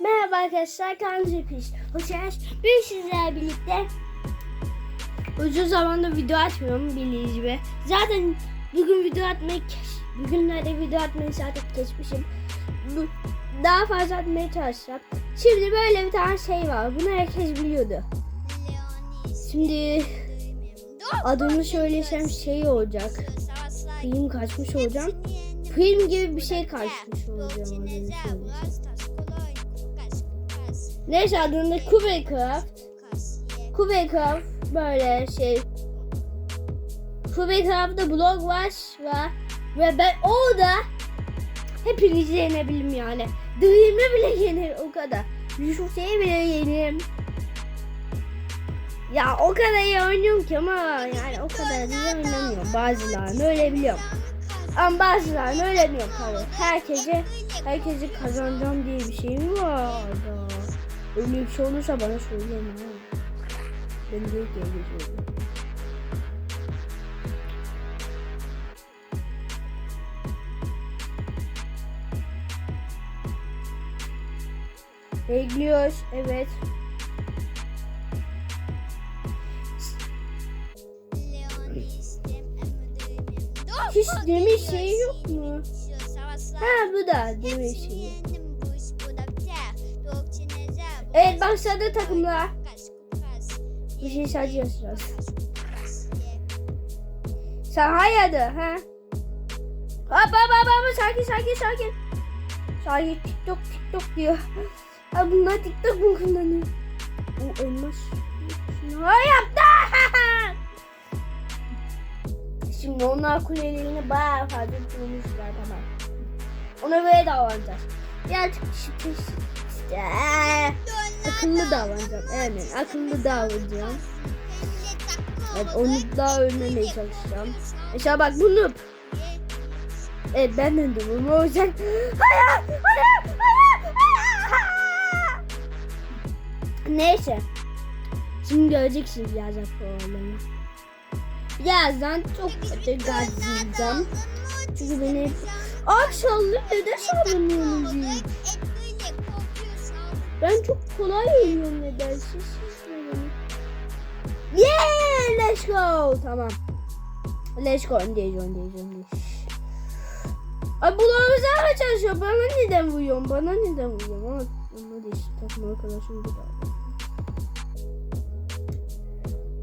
Merhaba arkadaşlar, Kanca Piş. Hoş geldiniz. Bugün sizlerle birlikte uzun zamandır video atmıyorum bildiğiniz gibi. Zaten bugün video atmayı, bugünlerde video atmayı zaten geçmişim. Daha fazla atmaya çalışacağım. Şimdi böyle bir tane şey var. Bunu herkes biliyordu. Şimdi adını söylesem şey olacak. Film kaçmış olacağım. Film gibi bir şey kaçmış olacağım. Neyse adında Kubecraft. Kubecraft böyle şey. Kubecraft'ta blog var var. Ve ben orada hepinizi yenebilirim yani. Dream'i bile yenerim o kadar. Yusuf'u bile yenerim. Ya o kadar iyi oynuyorum ki ama yani o kadar iyi oynamıyorum. Bazılarını öyle biliyorum. Ama bazılarını öyle bilmiyorum tabii. Herkese, herkesi kazanacağım diye bir şey mi var? da? Öyle bir şey olursa bana söyleyin ha. Ben de diye geziyorum. Bekliyoruz. Evet. Hiç demir şey yok mu? Ha bu da demir şeyi. Evet başladı takımlar. Bir şey sadece yazacağız. Sen hayırdır ha? Hop hop hop hop sakin sakin sakin. Sakin TikTok TikTok diyor. Ha bunlar TikTok mu kullanıyor? O elmas. Ne yaptı? Şimdi onlar kulelerini bayağı fazla kurmuşlar tamam. Ona böyle davranacağız. Birazcık işte, işte akıllı davranacağım. Evet akıllı davranacağım. Evet onu daha ölmemeye çalışacağım. Mesela bak bunu. Evet benden de bunu olacak. Hayır, hayır, hayır, hayır. Neyse. Şimdi göreceksiniz birazdan programını. Birazdan çok kötü gazlayacağım. Çünkü beni akşamlı neden sallanıyorsunuz? Ben çok kolay yiyorum nedense. Siz. Yeah, let's go. Tamam. Let's go. Öndeyiz, öndeyiz, öndeyiz. Ay bu mı çalışıyor? Bana neden vuruyorsun? Bana neden vuruyorsun? Ama onunla da işte takım arkadaşım bu da.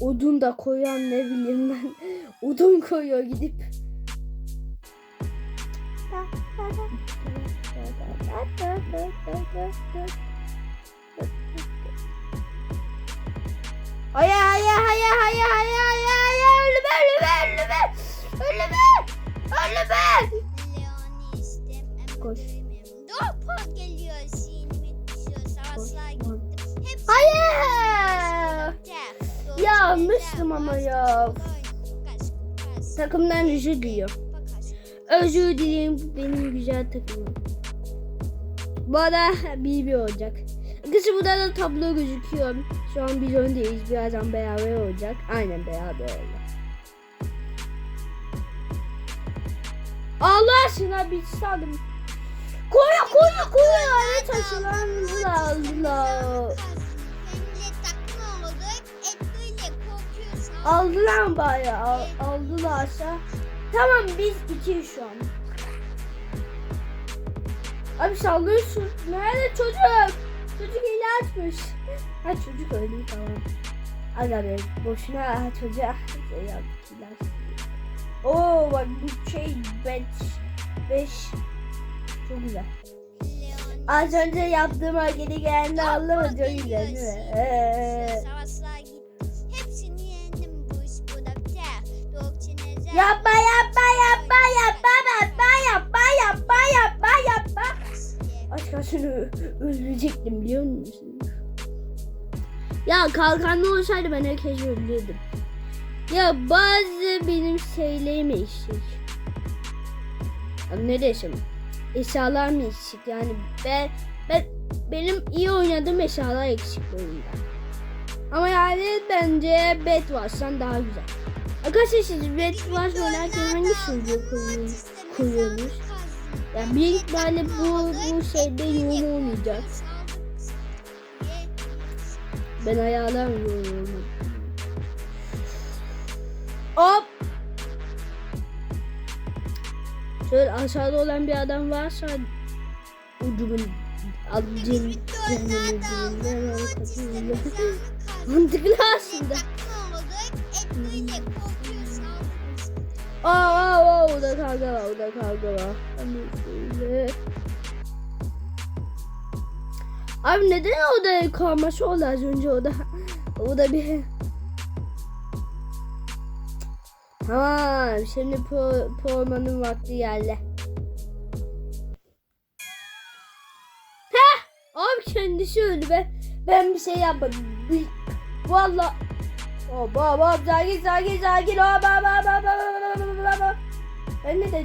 Odun da koyan ne bileyim ben. Odun koyuyor gidip. Hayır hayır hayır hayır hayır hayır hayır ölüme ölüme ölüme ölüme ölüme Koş. Hayır. Yanlıştım ama ya. Takımdan özür diliyorum. Özür dileyim benim güzel takımım. Bu arada BB olacak. Kızı burada da tablo gözüküyor. Şu an biz öndeyiz. Birazdan beraber olacak. Aynen beraber olacak. Allah aşkına bir saldım. Koya koya koya ne taşılan aldılar. Aldılar bayağı al, aldılarsa. Tamam biz iki şu an. Abi sallıyorsun. Nerede çocuk? Çocuk eli açmış. Ha çocuk öldü tamam. Aga be boşuna çocuğa şey yaptılar. Oo bak bu şey beş beş çok güzel. Az önce yaptığım hareketi geldi anlamadı çok güzel değil mi? Ee... Yapma yapma yapma yapma yapma yapma yapma yapma Aç kalsın ölecektim biliyor musun? Ya kalkanlı olsaydı ben herkesi öldürdüm. Ya bazı benim şeylerim eksik. Ne desem? Eşyalar mı eksik? Yani ben, ben benim iyi oynadığım eşyalar eksik oyunda. Ama yani bence bet varsan daha güzel. Arkadaşlar siz bet var oynarken hangi sunucu koyuyorsunuz? Yani büyük ihtimalle bu, bu şeyde yoğun olmayacak. Ben ayarlamıyorum. Hop. Şöyle aşağıda olan bir adam varsa ucumun alıcım Mantıklı aslında. Aa, aa, orada kavga var, orada kavga var. Abi neden orada karmaşa oldu az önce orada? Orada bir... Tamam, şimdi po pormanın vakti geldi. Heh! Abi kendisi öldü be. Ben bir şey yapmadım. Valla. Hop hop sakin sakin sakin hop hop hop hop hop hop. Ben neden?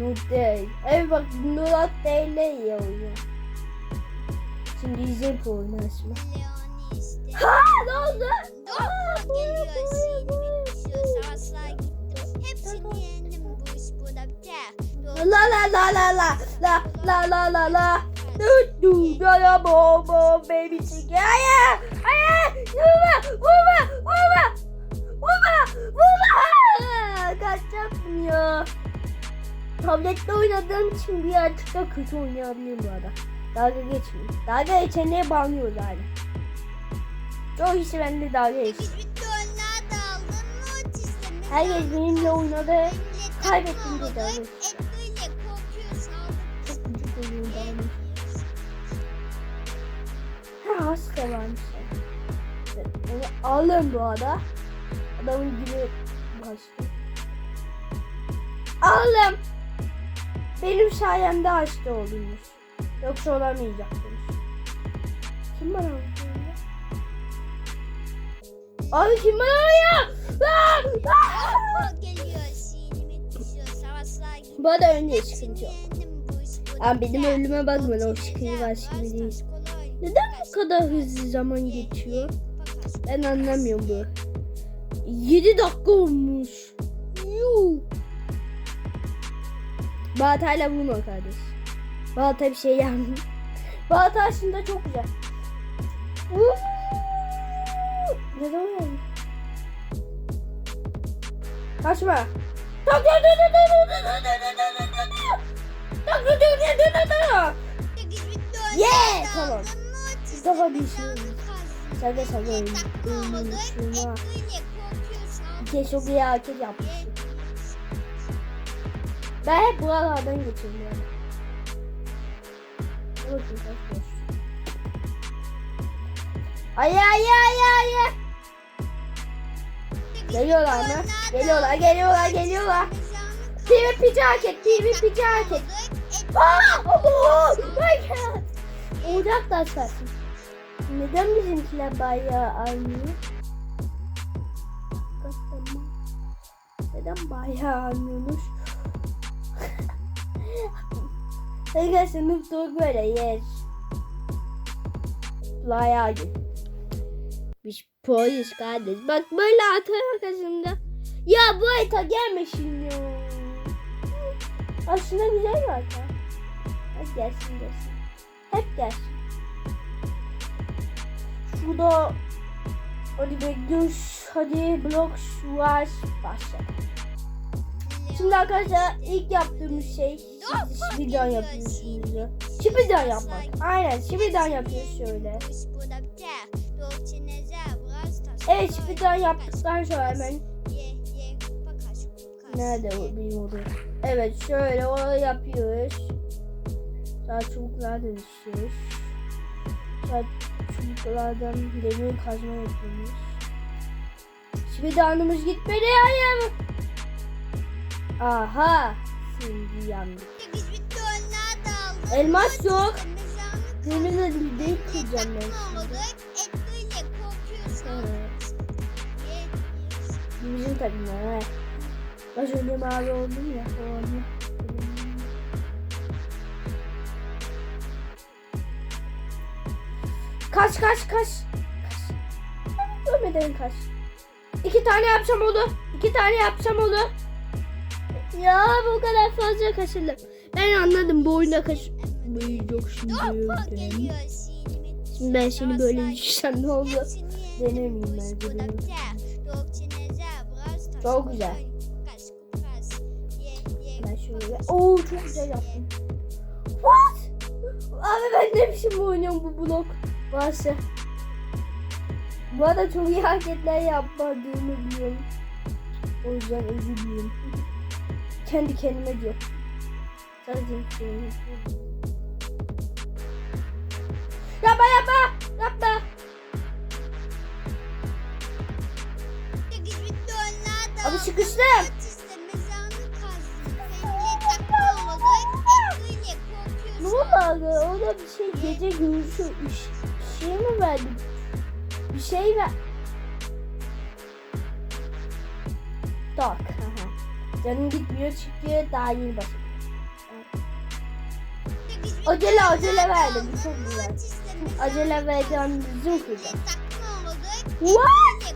Not değil. Evet bak not değil ne ya oynuyor. Şimdi izle bu oynaşma. Ha ne oldu? Aa, bu- La la la la la la la la la la. Du du da da bo bo baby chicken. Hayır hayır vurma vurma vurma vurma vurma. Kaçamıyor. Tablette oynadığım için birazcık da kötü oynayabilirim bu arada. Dalga geçmeyin. Dalga geçenleri banlıyoruz yani. Çoğu kişi bende dalga geçiyor. Herkes benimle oynadı. Kaybettim de dalga geçiyor. Çok gıcık oluyorum dalga Ha hasta varmış. Onu alın bu arada. Adamın gibi başlıyor. Aldım. Benim sayemde hasta oldunuz. Yoksa olamayacaktınız. Kim bana? Abi kim bana! Aa! Bu arada önce sıkıntı yok. Abi benim ölüme bakma o şıkıyı var şimdi değil. Neden bu kadar hızlı zaman geçiyor? Ben anlamıyorum bu. 7 dakika olmuş. Yuh. Bahatay'la vurma kardeş. Bahatay bir şey yani. Bahatay şimdi çok güzel. Ne zaman? Kaçma. Yeah, tamam. Daha bir şey. Sadece sadece iyi hareket yapmışım. Ben hep buralardan geçiyorum yani. Ay ay ay ay ay. Geliyorlar mı? Geliyorlar, geliyorlar, geliyorlar. TV pici hareket, TV pici hareket. Aa! Oh my god. Ocak da açarsın. Neden bizimkiler bayağı almıyor? Neden bayağı almıyormuş? Arkadaşlar mutluluk böyle yes. Bayağı. Biz polis kardeş. Bak böyle atar arkasında. Ya bu harita gelme şimdi. Aslında güzel bir harita. Hadi gelsin gelsin. Hep gelsin. Şurada hadi bekliyoruz. Hadi blok var. Başla. Şimdi arkadaşlar ilk yaptığımız şey şimdiden yapıyoruz şimdi. Şimdiden yapmak. Aynen şimdiden yapıyoruz şöyle. Evet şimdiden yaptıktan sonra hemen nerede o benim oda? Evet şöyle o yapıyoruz. Daha çubuklardan işliyoruz. Daha çubuklardan demir kazma yapıyoruz. Şimdi anımız gitmedi ayağım. Aha. Şimdi yandı. Biz bitti onlar da aldık. Elmas yok. Demir de değil kıracağım ben. Bizim tabii ne? Az önce mavi oldum ya. Oldum. Kaç kaç kaç. kaç. Ölmeden kaç. İki tane yapacağım onu. İki tane yapacağım onu. Ya bu kadar fazla kaçırdım. Ben anladım bu oyunda kaç... Bu yok şimdi. Şimdi ben seni böyle düşsem ne olur? Denemeyeyim ben de benim. Çok güzel. Ben şöyle. Oo çok güzel yaptım. What? Abi ben ne biçim oynuyorum bu blok varsa. Bu arada çok iyi hareketler yapmadığımı biliyorum. O yüzden özür diliyorum. Kendi kendime diyor. Sadece kendime Yapma yapma yapma. Abi sıkıştım. Ne oldu abi? Orada bir şey gece görüşü iş, şey mi verdi? Bir şey ver. Aha. Canım gitmiyor çünkü daha yeni başladı. Acele acele verdim. Çok güzel. Acele vereceğim bizim kızım. What?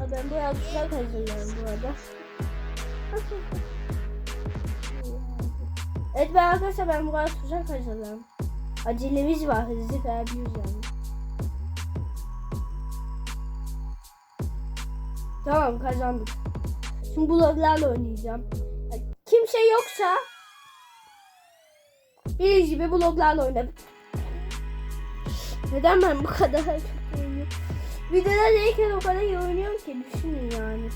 Aa, Ben biraz güzel hazırlıyorum bu arada. evet ben arkadaşlar ben bu kadar güzel hazırlıyorum. Acelemiz var hızlı verebiliyoruz yani. Tamam kazandık. Şimdi bloglarla oynayacağım. Kimse yoksa Bildiğiniz gibi bloglarla oynadım. Neden ben bu kadar çok oynuyorum? Videoda değilken o kadar iyi oynuyorum ki düşünün yani.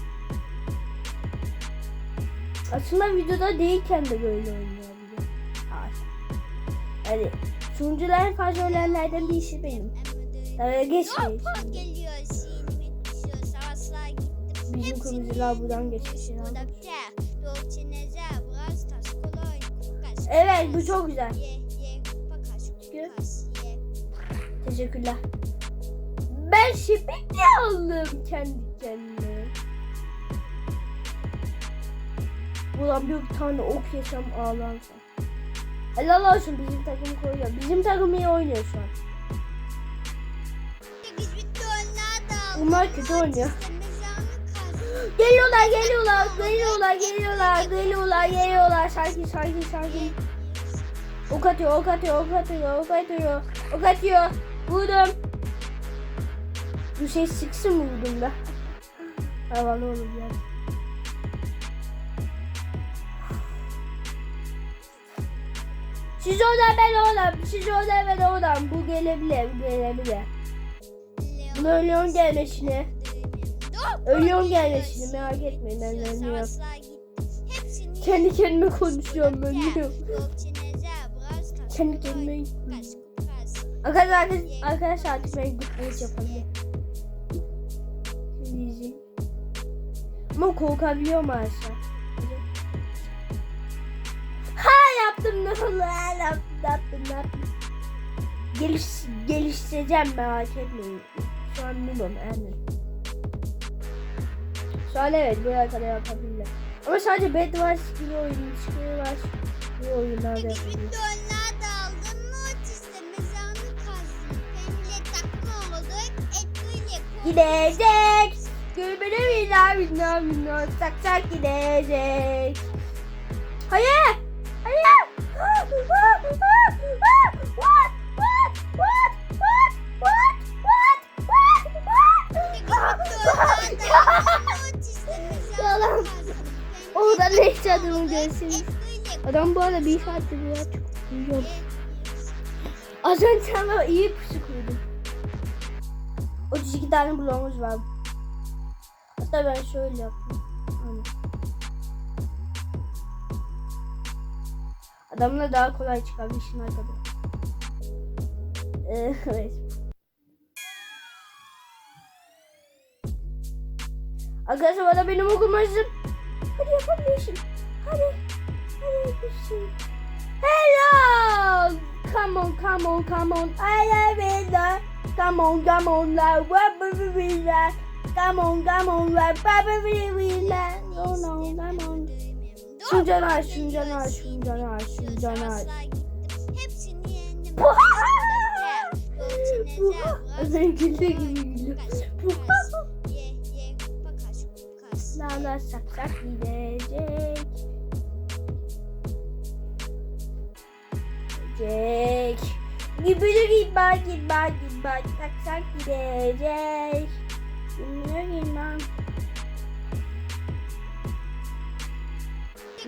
Aslında videoda değilken de böyle oynayabilirim. Yani sunucular en fazla ölenlerden birisi benim. Dalga geçmeyin. Bizim kırmızılar buradan geçmiş ya. Evet bu çok güzel. Teşekkürler. Ben şipik aldım kendi kendime. Ulan bir tane ok yesem ağlarsam. Helal olsun bizim takım koyuyor. Bizim takım iyi oynuyor şu an. Bunlar kötü oynuyor. Geliyorlar, geliyorlar, geliyorlar, geliyorlar, geliyorlar, geliyorlar. Sakin, sakin, sakin. Ok atıyor, ok atıyor, ok atıyor, ok atıyor, ok atıyor. Vurdum. Bu şey sıksın mı vurdum da? Havalı olur yani. Siz oradan ben oradan, siz oradan ben oradan. Bu gelebilir, bu gelebilir. Bunu ölüyorum gelmesine. Ölüyorum gelmesine merak etmeyin ben ölüyorum. Kendi kendime konuşuyorum ölüyorum. Kendi kendime Arkadaşlar, arkadaşlar artık ben gitmeyi yapalım. Şimdi izleyin. Ama korkabiliyorum aslında. Ha yaptım ne oldu? Ha, yaptım, yaptım, yaptım. Geliş, geliştireceğim merak etmeyin. Şu an bilmiyorum yani. Şu an evet buraya kadar yapabilirim. Ama sadece Bedwars gibi oyun, Skywars gibi oyunlarda yapabilirim. Gidecek. Gülbene minna minna minna sak sak gidecek. Hayır. Yaşadığımı görseniz. Adam bu arada bir saattir ya çok uyuyor. Az önce sana iyi pusu kurdum. 32 tane bloğumuz var. Hatta ben şöyle. Hani. Adamla daha kolay çıkabilirsin arkadaşlar. Ee, evet. Arkadaşlar bana benim okumazım. Hadi yapabilirsin. Hadi. Hadi yapabilirsin. Hello. Come on, come on, come on. I love it. Come on, come on, la, la. Come on, come on, la, la. No, no, come on. Şuncan aç, şuncan aç, şuncan aç, şuncan aç. Ben güldüğü gibi gülüyor. Lala sak sak gidecek. Gidecek. Gibili gitme gitme gitme tak tak gidecek. Gibili gitme.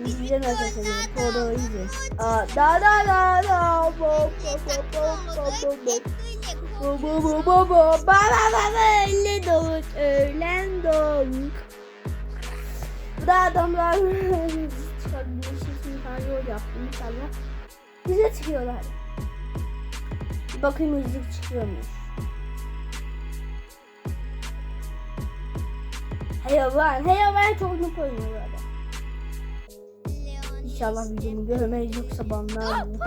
İzle nasıl söylüyor. Polo izle. Aa, da da da da. Bo bo bo bo bo bo bo. Bo bo bo bo bo. Ba ba ba ba. Öyle doğuk. Öğlen doğuk. Bu da adamlar çıkabilir. Şimdi ben yol yaptım inşallah bize çıkıyorlar. Bir bakayım müzik çıkıyormuş. Hayvan, hayvan çok noob oynuyorlar. İnşallah videomu görmeyiz yoksa banlarım.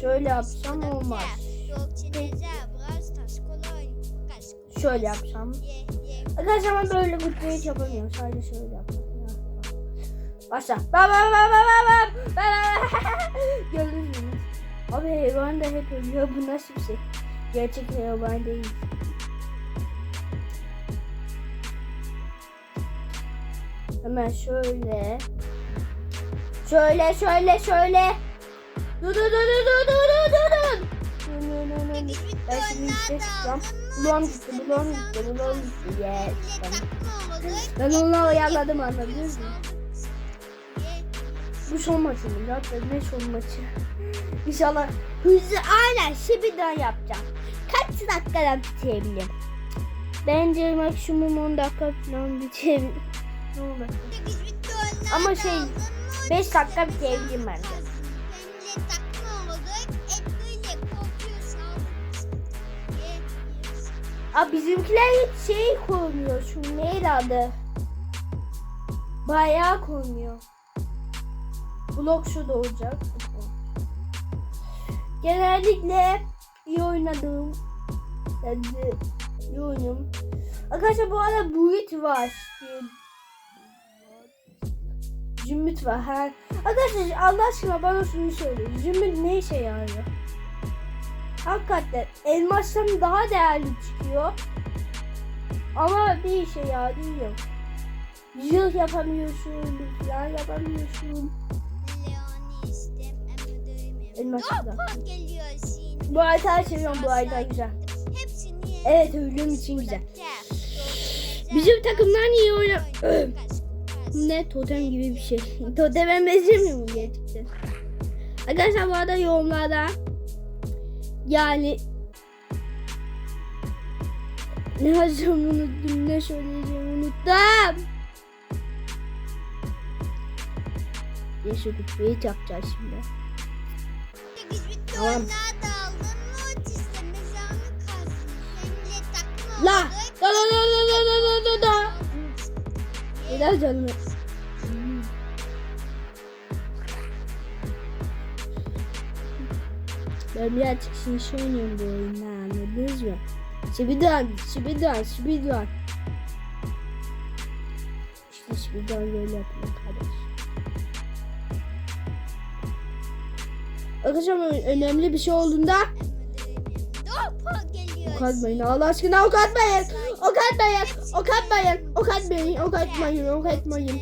Şöyle yapsam olmaz. Şöyle yapsam. Arkadaşlar ben böyle videoyu yapamıyorum. Sadece şöyle yapsam. Başla. Ba ba ba ba ba ba ba ba. Gördünüz mü? Abi hayvan da hep ölüyor. Bu nasıl bir şey? Gerçek hayvan değil. Hemen şöyle. Şöyle şöyle şöyle. Dur dur dur dur dur dur dur dur. Ben şimdi işte çıkacağım. Bulağım gitti, bulağım gitti, bulağım gitti. Yes. Ben, onu ayarladım anladınız mı? Bu son maçım zaten ne son maçı. İnşallah hızlı aynen şimdiden yapacağım. Kaç dakikada bitirebilirim? Bence maksimum 10 dakika falan bitirebilirim. Ama şey 5 dakika bitirebilirim bence. Aa, bizimkiler hiç şey koymuyor. Şu neydi adı? Bayağı koymuyor. Blok şu da olacak. Genellikle iyi oynadığım bence iyi oynuyorum. Arkadaşlar bu arada Buit var. Zümrüt var. Ha. Arkadaşlar Allah aşkına bana şunu söyleyin. Zümrüt ne işe yarıyor? Hakikaten elmastan daha değerli çıkıyor. Ama bir işe yarıyor. Yıl yapamıyorsun, falan yapamıyorsun. Elmas güzel. Bu harita seviyorum, bu harita güzel. Evet, ölüm için güzel. Bizim takımdan iyi oyna... ne totem gibi bir şey. Toteme benzemiyor mu gerçekten? Arkadaşlar bu arada yorumlarda yani ne yazacağım unuttum ne söyleyeceğim unuttum. Yeşil kutuyu yapacağız şimdi. Tamam. La la la la la la la la la la. Biraz canım. Ben birazcık şişe oynuyorum bu oyunda anladınız mı? Şibidan, şibidan, şibidan. İşte şibidan böyle yapıyor kardeş. Arkadaşlar önemli bir şey olduğunda ok atmayın Allah aşkına ok atmayın. Ok atmayın. Ok atmayın. Ok atmayın. Ok atmayın. Ok atmayın.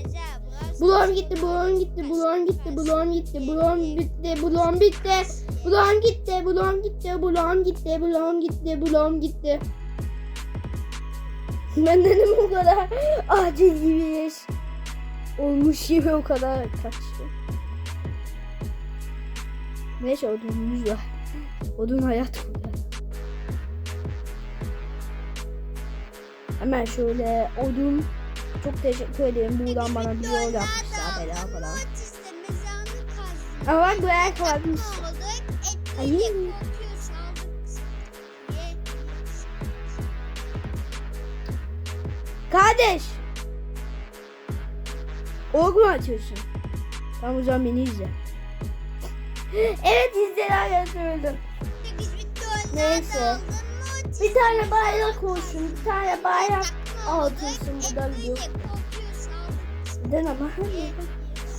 Bloğum gitti, bloğum gitti, bloğum gitti, bloğum gitti, bloğum bitti, bloğum bitti. Bloğum gitti, bloğum gitti, bloğum gitti, bloğum gitti, bloğum gitti. Ben dedim o kadar acil gibi olmuş gibi o kadar kaçtı. Neyse odunumuz var. Odun hayat burada. Hemen şöyle odun çok teşekkür ederim. Buradan bana bir yol yapmışlar bedavadan. Ama bak buraya kalmış. Hayır. Kardeş. Org mu açıyorsun? Tamam o zaman beni izle. Evet izleyenler söyledim. Neyse. Bir tane bayrak olsun. Bir tane bayrak altılsın burada video. Neden ama?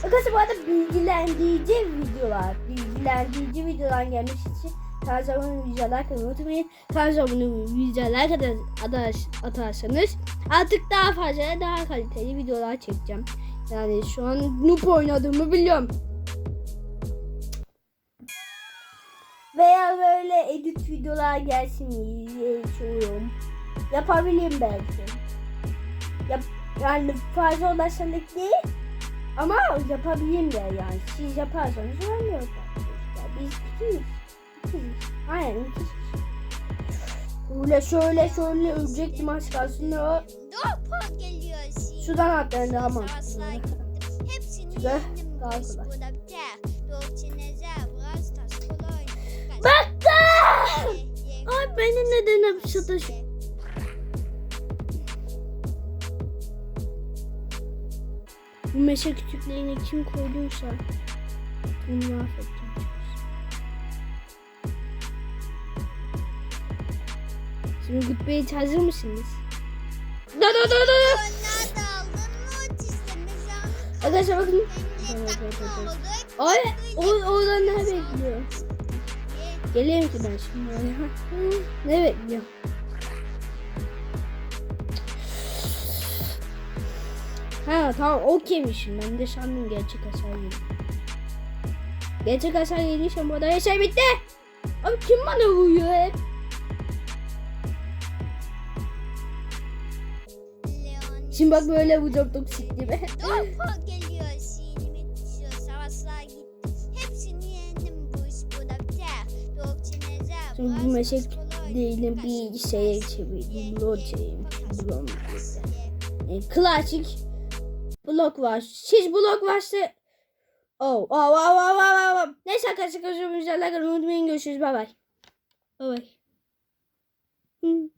Arkadaşlar bu arada bilgilendirici videolar, bilgilendirici videolar gelmiş için kanalımın videolar kanalı unutmayın. Kanalımın videolar kadar atarsanız artık daha fazla daha kaliteli videolar çekeceğim. Yani şu an noob oynadığımı biliyorum. Böyle edit videolar gelsin diye istiyorum. Yapabilirim belki. Yap, yani fazla ulaşanlık değil. Ama yapabilirim de yani. Siz yaparsanız ben yaparım. Ya Biz ikiyiz. İkiyiz. Aynen ikiyiz. Böyle şöyle şöyle ölecektim az kalsın. O geliyor. Sudan atlarında ama. Hepsini yendim burada neden hep sataş... Bu meşe kütüklerini kim koyduysa bunu mahvedeceğim. Şimdi Gutbey'i hazır mısınız? Da da da da Arkadaşlar bakın. Ay o, oradan ne bekliyor? Geleyim ki ben şimdi oraya. ne bekliyor? Ha tamam okeymişim ben de sandım gerçek hasar yedi. Gerçek hasar yediysem bu arada her şey bitti. Abi kim bana vuruyor hep? Şimdi bak böyle vuracak toksik gibi. Şimdi bu kolay. değilim bir şeye çevirdim. Çevirdim. Blok. E, klasik blok var. Siz blok varsa Oh, oh, oh, oh, oh, oh. Neyse arkadaşlar görüşürüz. Unutmayın görüşürüz. Bay bay. Bay bay. Hı.